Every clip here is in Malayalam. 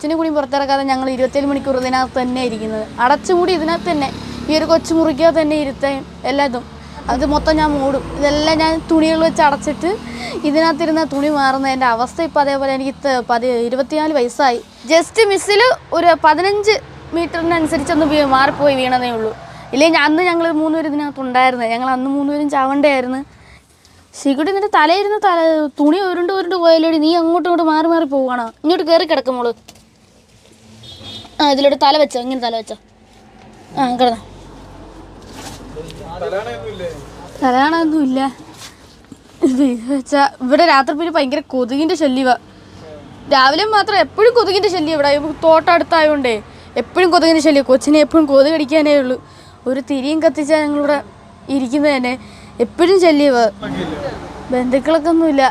കൊച്ചിനെ കൂടി പുറത്തിറക്കാതെ ഞങ്ങൾ ഇരുപത്തേഴ് മണിക്കൂർ ഇതിനകത്ത് തന്നെ ഇരിക്കുന്നത്. അടച്ചുകൂടി ഇതിനകത്ത് തന്നെ. ഈ ഒരു കൊച്ചു മുറിക്കുക തന്നെ ഇരുത്തേയും എല്ലാതും. അത് മൊത്തം ഞാൻ മൂടും. ഇതെല്ലാം ഞാൻ തുണികൾ വെച്ച് അടച്ചിട്ട് ഇതിനകത്തിരുന്ന തുണി മാറുന്നതിന്റെ അവസ്ഥ ഇപ്പോൾ അതേപോലെ എനിക്ക് പതി ഇരുപത്തിനാല് വയസ്സായി. ജസ്റ്റ് മിസ്സിൽ ഒരു പതിനഞ്ച് മീറ്ററിനനുസരിച്ചൊന്ന് മാറിപ്പോയി വീണതേ ഉള്ളൂ. ഇല്ലെങ്കിൽ അന്ന് ഞങ്ങൾ മൂന്നുപേരും ഇതിനകത്ത് ഉണ്ടായിരുന്നത് ഞങ്ങൾ അന്ന് മൂന്നുപേരും ചാവണ്ടായിരുന്നു. ശിഖുടി നിന്റെ തലയിരുന്ന തല തുണി ഉരുണ്ട് ഉരുണ്ട് പോയാലോടി? നീ അങ്ങോട്ടും ഇങ്ങോട്ട് മാറി മാറി പോവുകയാണോ. ഇങ്ങോട്ട് കയറി കിടക്കുമ്പോൾ ആ ഇതിലോട്ട് തല വെച്ചോ ഇങ്ങനെ തല വെച്ചോ. ആ കിടന്നോ. തലയാണൊന്നും ഇല്ല ഇവിടെ രാത്രി പിന്നെ ഭയങ്കര കൊതുകിന്റെ ശല്യവാ. രാവിലെ മാത്രം എപ്പോഴും കൊതുകിന്റെ ശല്യം ഇവിടെ. ഇപ്പൊ തോട്ടം അടുത്തായോണ്ടേ എപ്പോഴും കൊതുകിന്റെ ശല്യം. കൊച്ചിനെ എപ്പോഴും കൊതുക് കടിക്കാനേ ഉള്ളൂ. ഒരു തിരിയും കത്തിച്ചാ ഞങ്ങളിവിടെ ഇരിക്കുന്നത് തന്നെ. എപ്പോഴും ശല്യവാ. ബന്ധുക്കളൊക്കെ ഒന്നുമില്ല.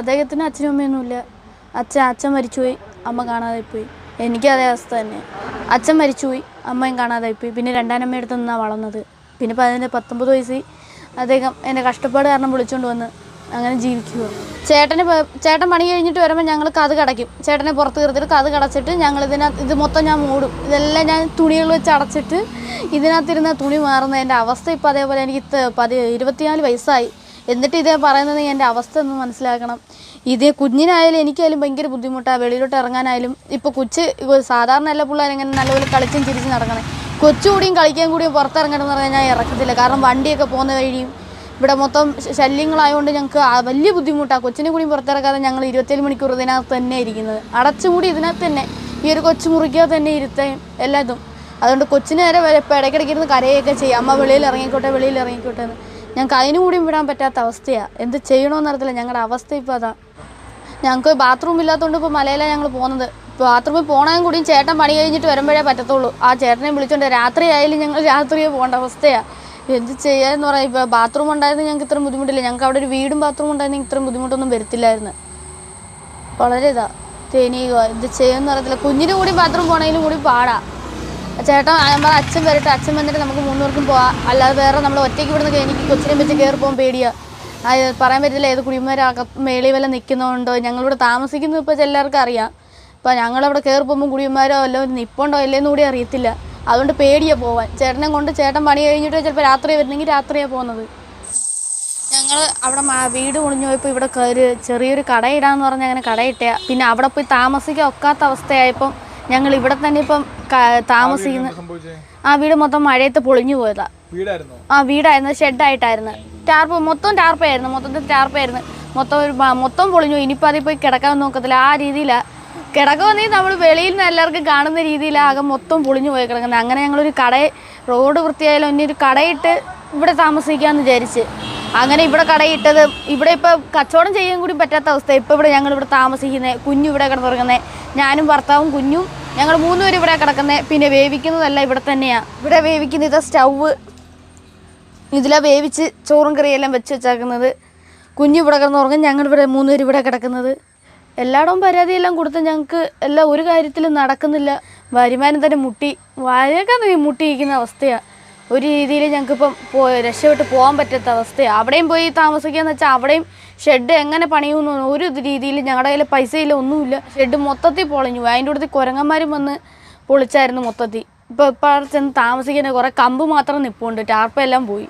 അദ്ദേഹത്തിന് അച്ഛനും അമ്മയൊന്നുമില്ല. അച്ഛൻ അച്ഛൻ മരിച്ചുപോയി. അമ്മ കാണാതെ പോയി എനിക്ക് അതേ അവസ്ഥ തന്നെ. അച്ഛൻ മരിച്ചുപോയി അമ്മയും കാണാതായി പോയി. പിന്നെ രണ്ടാനമ്മ അടുത്ത് നിന്നാണ് വളർന്നത്. പിന്നെ പതിനെ പത്തൊമ്പത് വയസ്സിൽ അദ്ദേഹം എന്റെ കഷ്ടപ്പാട് കാരണം വിളിച്ചുകൊണ്ട് വന്ന് അങ്ങനെ ജീവിക്കുക ചേട്ടന് ചേട്ടൻ പണി കഴിഞ്ഞിട്ട് വരുമ്പോൾ ഞങ്ങൾ കത് കടയ്ക്കും. ചേട്ടനെ പുറത്ത് കയറത്തിട്ട് കത് കടച്ചിട്ട് ഞങ്ങൾ ഇതിനകത്ത് ഇത് മൊത്തം ഞാൻ മൂടും. ഇതെല്ലാം ഞാൻ തുണികൾ വെച്ച് അടച്ചിട്ട് ഇതിനകത്തിരുന്ന തുണി മാറുന്നതിന്റെ അവസ്ഥ ഇപ്പോൾ അതേപോലെ എനിക്ക് പതി ഇരുപത്തിനാല് വയസ്സായി. എന്നിട്ട് ഇതേ പറയുന്നത് എന്റെ അവസ്ഥ ഒന്ന് മനസ്സിലാക്കണം. ഇതേ കുഞ്ഞിനായാലും എനിക്കായാലും ഭയങ്കര ബുദ്ധിമുട്ടാണ് വെളിയിലോട്ട് ഇറങ്ങാനായാലും ഇപ്പോൾ കൊച്ച് സാധാരണ എല്ലാ പിള്ളേരും ഇങ്ങനെ നല്ലപോലെ കളിച്ചും ചിരിച്ച് നടക്കണേ. കൊച്ചുകൂടിയും കളിക്കാൻ കൂടിയും പുറത്തിറങ്ങണമെന്ന് പറഞ്ഞാൽ ഞാൻ ഇറക്കത്തില്ല. കാരണം വണ്ടിയൊക്കെ പോകുന്ന വഴിയും ഇവിടെ മൊത്തം ശല്യങ്ങളായതുകൊണ്ട് ഞങ്ങൾക്ക് വലിയ ബുദ്ധിമുട്ടാണ് കൊച്ചിനെ കൂടി പുറത്തിറക്കാതെ ഞങ്ങൾ ഇരുപത്തേഴ് മണിക്കൂർ ഇതിനകത്ത് തന്നെ ഇരിക്കുന്നത്. അടച്ചുകൂടി ഇതിനകത്ത് തന്നെ. ഈ ഒരു കൊച്ചു മുറിക്കകത്ത് തന്നെ ഇരുത്തേയും എല്ലാതും അതുകൊണ്ട് കൊച്ചിനെ വരെ ഇപ്പം ഇടയ്ക്കിടയ്ക്ക് ഇരുന്ന് കരയൊക്കെ ചെയ്യും. അമ്മ വെളിയിൽ ഇറങ്ങിക്കോട്ടെ വെളിയിൽ ഇറങ്ങിക്കോട്ടെ എന്ന്. ഞങ്ങൾക്ക് അതിനും കൂടിയും വിടാൻ പറ്റാത്ത അവസ്ഥയാണ് എന്ത് ചെയ്യണമെന്ന് അറിയത്തില്ല. ഞങ്ങളുടെ അവസ്ഥ ഇപ്പോൾ അതാ. ഞങ്ങൾക്ക് ബാത്റൂം ഇല്ലാത്തതുകൊണ്ട് ഇപ്പോൾ മലയിലാണ് ഞങ്ങൾ പോകുന്നത് ബാത്റൂമിൽ പോകണമെങ്കിൽ കൂടിയും ചേട്ടൻ പണി കഴിഞ്ഞിട്ട് വരുമ്പോഴേ പറ്റത്തുള്ളൂ. ആ ചേട്ടനെ വിളിച്ചുകൊണ്ട് രാത്രി ആയാലും ഞങ്ങൾ രാത്രിയെ പോകേണ്ട അവസ്ഥയാണ് എന്ത് ചെയ്യാന്ന് പറയാം. ഇപ്പോൾ ബാത്റൂം ഉണ്ടായിരുന്നു ഞങ്ങൾക്ക് ഇത്രയും ബുദ്ധിമുട്ടില്ല. ഞങ്ങൾക്ക് അവിടെ ഒരു വീടും ബാത്റൂം ഉണ്ടായിരുന്നെങ്കിൽ ഇത്രയും ബുദ്ധിമുട്ടൊന്നും വരത്തില്ലായിരുന്നു. വളരെ ഇതാ. തേനീക എന്ത് ചെയ്യുമെന്ന് അറിയത്തില്ല. കുഞ്ഞിനും കൂടി ബാത്റൂം പോകണമെങ്കിലും കൂടി പാടാ. ചേട്ടൻ ഞാൻ അച്ഛൻ വരട്ടെ. അച്ഛൻ വന്നിട്ട് നമുക്ക് മൂന്നുപേർക്കും പോവാം. അല്ലാതെ വേറെ നമ്മൾ ഒറ്റയ്ക്ക് ഇവിടുന്ന് എനിക്ക് കൊച്ചിനെ വെച്ച് കയറി പോകാൻ പേടിയാണ് പറയാൻ പറ്റില്ല. ഏത് കുടിമരാക മേളി വല്ല നിൽക്കുന്നുണ്ടോ ഞങ്ങളിവിടെ താമസിക്കുന്നത് ഇപ്പോൾ എല്ലാവർക്കും അറിയാം. അപ്പോൾ ഞങ്ങളവിടെ കയറി പോകുമ്പോൾ കുടിയന്മാരോ അല്ലോ നിപ്പുണ്ടോ ഇല്ലേന്ന് കൂടി അറിയത്തില്ല. അതുകൊണ്ട് പേടിയാണ് പോവാൻ. ചേട്ടനെ കൊണ്ട് ചേട്ടൻ പണി കഴിഞ്ഞിട്ട് ചിലപ്പോൾ രാത്രി വരുന്നെങ്കിൽ രാത്രിയാണ് പോകുന്നത്. ഞങ്ങൾ അവിടെ വീട് പൊളിഞ്ഞു പോയപ്പോൾ ഇവിടെ ഒരു ചെറിയൊരു കടയിടാന്ന് പറഞ്ഞ് അങ്ങനെ കടയിട്ട. പിന്നെ അവിടെ പോയി താമസിക്കാൻ ഒക്കാത്ത അവസ്ഥയായപ്പം ഞങ്ങൾ ഇവിടെ തന്നെ ഇപ്പം താമസിക്കുന്ന ആ വീട് മൊത്തം മഴയത്ത് പൊളിഞ്ഞു പോയതാ. ആ വീടായിരുന്നു. ഷെഡായിട്ടായിരുന്നു. ടാർപ്പ് മൊത്തം ടാർപ്പായിരുന്നു. മൊത്തത്തിൽ ടാർപ്പായിരുന്നു. മൊത്തം ഒരു മൊത്തം പൊളിഞ്ഞു. ഇനിയിപ്പോൾ അതിൽ പോയി കിടക്കാൻ നോക്കത്തില്ല. ആ രീതിയിലാണ് കിടക്കുമെന്നെങ്കിൽ നമ്മൾ വെളിയിൽ നിന്ന് എല്ലാവർക്കും കാണുന്ന രീതിയിലാകെ മൊത്തം പൊളിഞ്ഞു പോയി കിടക്കുന്നത്. അങ്ങനെ ഞങ്ങളൊരു കട റോഡ് വൃത്തിയായാലും ഇനി ഒരു കടയിട്ട് ഇവിടെ താമസിക്കാമെന്ന് വിചാരിച്ച്. അങ്ങനെ ഇവിടെ കടയിട്ടത് ഇവിടെ ഇപ്പോൾ കച്ചവടം ചെയ്യാൻ കൂടി പറ്റാത്ത അവസ്ഥ ഇപ്പോൾ ഇവിടെ ഞങ്ങൾ ഇവിടെ താമസിക്കുന്നത് കുഞ്ഞു ഇവിടെ കിടന്നുറങ്ങുന്നത് ഞാനും ഭർത്താവും കുഞ്ഞും ഞങ്ങൾ മൂന്നുപേർ ഇവിടെ കിടക്കുന്നത് പിന്നെ വേവിക്കുന്നതല്ല ഇവിടെ തന്നെയാണ് ഇവിടെ വേവിക്കുന്ന ഇതാ സ്റ്റൗവ് ഇതിലാ വേവിച്ച് ചോറും കറിയെല്ലാം വെച്ച് വെച്ചേക്കുന്നത്. കുഞ്ഞു ഇവിടെ കിടന്നുറങ്ങും ഞങ്ങൾ ഇവിടെ മൂന്നുപേർ ഇവിടെ കിടക്കുന്നത്. എല്ലായിടവും പരാതിയെല്ലാം കൊടുത്ത് ഞങ്ങൾക്ക് എല്ലാം ഒരു കാര്യത്തിലും നടക്കുന്നില്ല. വരുമാനം തന്നെ മുട്ടി. വഴക്കെ മുട്ടിയിരിക്കുന്ന അവസ്ഥയാണ് ഒരു രീതിയിൽ ഞങ്ങൾക്കിപ്പം പോ രക്ഷപ്പെട്ട് പോകാൻ പറ്റാത്ത അവസ്ഥയാണ് അവിടെയും പോയി താമസിക്കുക എന്ന് വെച്ചാൽ അവിടെയും ഷെഡ് എങ്ങനെ പണിയുന്നു ഒരു രീതിയിൽ ഞങ്ങളുടെ കയ്യിൽ പൈസയില്ല ഒന്നുമില്ല. ഷെഡ് മൊത്തത്തിൽ പൊളിഞ്ഞു. അതിന്റെ അടുത്ത് കുരങ്ങന്മാരും വന്ന് പൊളിച്ചായിരുന്നു മൊത്തത്തിൽ. ഇപ്പൊ ഇപ്പൊ ചെന്ന് താമസിക്കുന്ന കുറെ കമ്പ് മാത്രം നിപ്പുണ്ട്. ടാർപ്പെല്ലാം പോയി.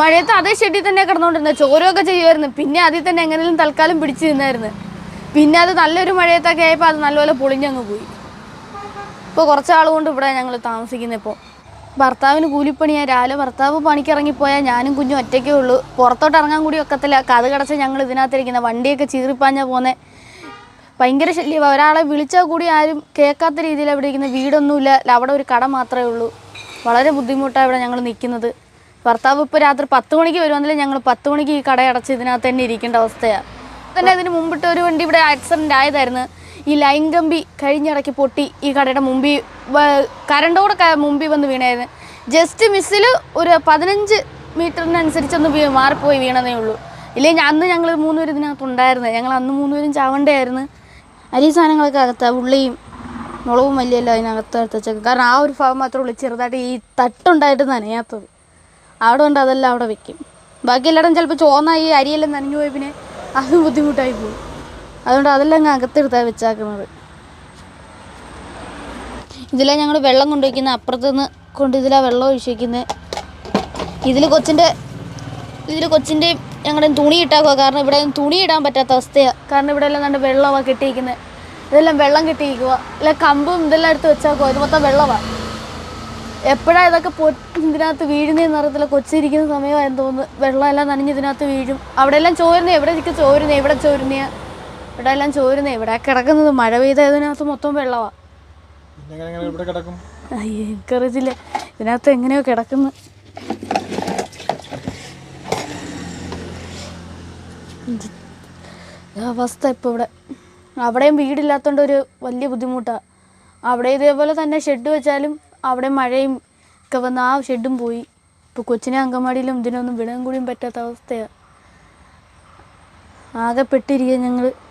മഴയത്ത് അതേ ഷെഡിൽ തന്നെ കിടന്നോണ്ടിരുന്നത്. ചോരമൊക്കെ ചെയ്യുമായിരുന്നു. പിന്നെ അതിൽ തന്നെ എങ്ങനെയും തൽക്കാലം പിടിച്ചു നിന്നായിരുന്നു. പിന്നെ അത് നല്ലൊരു മഴയത്തൊക്കെ ആയപ്പോൾ അത് നല്ലപോലെ പൊളിഞ്ഞങ്ങ് പോയി. ഇപ്പോൾ കുറച്ചാളുകൊണ്ട് ഇവിടെ ഞങ്ങൾ താമസിക്കുന്നത് ഇപ്പോൾ ഭർത്താവിന് കൂലിപ്പണിയാ രാവിലെ ഭർത്താവ് പണിക്കിറങ്ങിപ്പോയാൽ ഞാനും കുഞ്ഞും ഒറ്റയ്ക്കേ ഉള്ളൂ. പുറത്തോട്ട് ഇറങ്ങാൻ കൂടി ഒക്കത്തില്ല. കഥ കടച്ച് ഞങ്ങൾ ഇതിനകത്തിരിക്കുന്ന. വണ്ടിയൊക്കെ ചീറിപ്പാഞ്ഞാൽ പോകുന്നത് ഭയങ്കര ശല്യമാണ് ഒരാളെ വിളിച്ചാൽ കൂടി ആരും കേൾക്കാത്ത രീതിയിൽ അവിടെ ഇരിക്കുന്ന. വീടൊന്നുമില്ല. അവിടെ ഒരു കട മാത്രമേ ഉള്ളൂ. വളരെ ബുദ്ധിമുട്ടാണ് ഇവിടെ ഞങ്ങൾ നിൽക്കുന്നത്. ഭർത്താവ് ഇപ്പോൾ രാത്രി പത്ത് മണിക്ക് വരുവാണെങ്കിൽ ഞങ്ങൾ പത്ത് മണിക്ക് ഈ കട അടച്ച് ഇതിനകത്ത് തന്നെ ഇരിക്കേണ്ട അവസ്ഥയാണ് തന്നെ അതിന് മുമ്പിട്ട് ഒരു വണ്ടി ഇവിടെ ആക്സിഡന്റ് ആയതായിരുന്നു. ഈ ലൈൻ കമ്പി കഴിഞ്ഞിടയ്ക്ക് പൊട്ടി ഈ കടയുടെ മുമ്പിൽ കരണ്ടോട് മുമ്പിൽ വന്ന് വീണായിരുന്നു. ജസ്റ്റ് മിസ്സിൽ ഒരു പതിനഞ്ച് മീറ്ററിനനുസരിച്ചൊന്ന് മാറിപ്പോയി വീണതേ ഉള്ളൂ. ഇല്ലെങ്കിൽ അന്ന് ഞങ്ങൾ മൂന്നുപേരും ഇതിനകത്ത് ഉണ്ടായിരുന്നു ഞങ്ങൾ അന്ന് മൂന്നുപേരും ചാവണ്ടായിരുന്നു അരി സാധനങ്ങളൊക്കെ അകത്താണ് ഉള്ളിയും മുളകും മല്ലിയെല്ലാം അതിനകത്ത് എടുത്ത് വെച്ചേക്കും. കാരണം ആ ഒരു ഭാഗം മാത്രമേ ഉള്ളൂ ചെറുതായിട്ട് ഈ തട്ടുണ്ടായിട്ട് നനയാത്തത്. അവിടെ കൊണ്ട് അതെല്ലാം അവിടെ വെക്കും. ബാക്കി എല്ലായിടം ചിലപ്പോൾ ചോന്ന ഈ അരിയെല്ലാം നനഞ്ഞു പോയി പിന്നെ അത് ബുദ്ധിമുട്ടായി പോകും അതുകൊണ്ട് അതെല്ലാം അങ്ങ് അകത്തെടുത്താണ് വെച്ചേക്കുന്നത്. ഇതിലാണ് ഞങ്ങൾ വെള്ളം കൊണ്ടുവയ്ക്കുന്നത് അപ്പുറത്തുനിന്ന് കൊണ്ട് ഇതിലാണ് വെള്ളം ഒഴിച്ച് ഇതിൽ കൊച്ചിന്റെ ഇതിൽ കൊച്ചിന്റെയും ഞങ്ങളുടെയും തുണി ഇട്ടാക്കുക കാരണം ഇവിടെ തുണി ഇടാൻ പറ്റാത്ത അവസ്ഥയാണ് കാരണം ഇവിടെ എല്ലാം നല്ല വെള്ളമാണ് കെട്ടിയിരിക്കുന്നത് ഇതെല്ലാം വെള്ളം കെട്ടിയിരിക്കുക അല്ല കമ്പും ഇതെല്ലാം എടുത്ത് വെച്ചാക്കുക ഇത് മൊത്തം വെള്ളമാണ് എപ്പോഴാണ് ഇതൊക്കെ പൊട്ടി ഇതിനകത്ത് വീഴുന്നതെന്ന് അറിയത്തില്ല. കൊച്ചിരിക്കുന്ന സമയമായെന്ന് തോന്നുന്നു. വെള്ളമെല്ലാം നനഞ്ഞ് ഇതിനകത്ത് വീഴും. അവിടെയെല്ലാം ചോരുന്നേ? എവിടെ ചോരുന്നേ? എവിടെ ചോരുന്നേ? ഇവിടെ എല്ലാം ചോരുന്നേ. ഇവിടെ കിടക്കുന്നത് മഴ പെയ്ത ഇതിനകത്ത് മൊത്തം വെള്ളമാണ് എനിക്കറിയത്തില്ല. ഇതിനകത്ത് എങ്ങനെയോ കിടക്കുന്നു. അവസ്ഥ ഇപ്പോൾ ഇവിടെ. അവിടെയും വീടില്ലാത്തതുകൊണ്ട് ഒരു വലിയ ബുദ്ധിമുട്ടാ. അവിടെ ഇതേപോലെ തന്നെ ഷെഡ് വെച്ചാലും അവിടെ മഴയും ഒക്കെ വന്ന് ആ ഷെഡും പോയി. ഇപ്പോൾ കൊച്ചിനെ അങ്കമാടിയിലും ഇതിനൊന്നും വിടാൻ കൂടിയും പറ്റാത്ത അവസ്ഥയാ. ആകെപ്പെട്ടിരിക്കുക ഞങ്ങൾ. ഞങ്ങൾ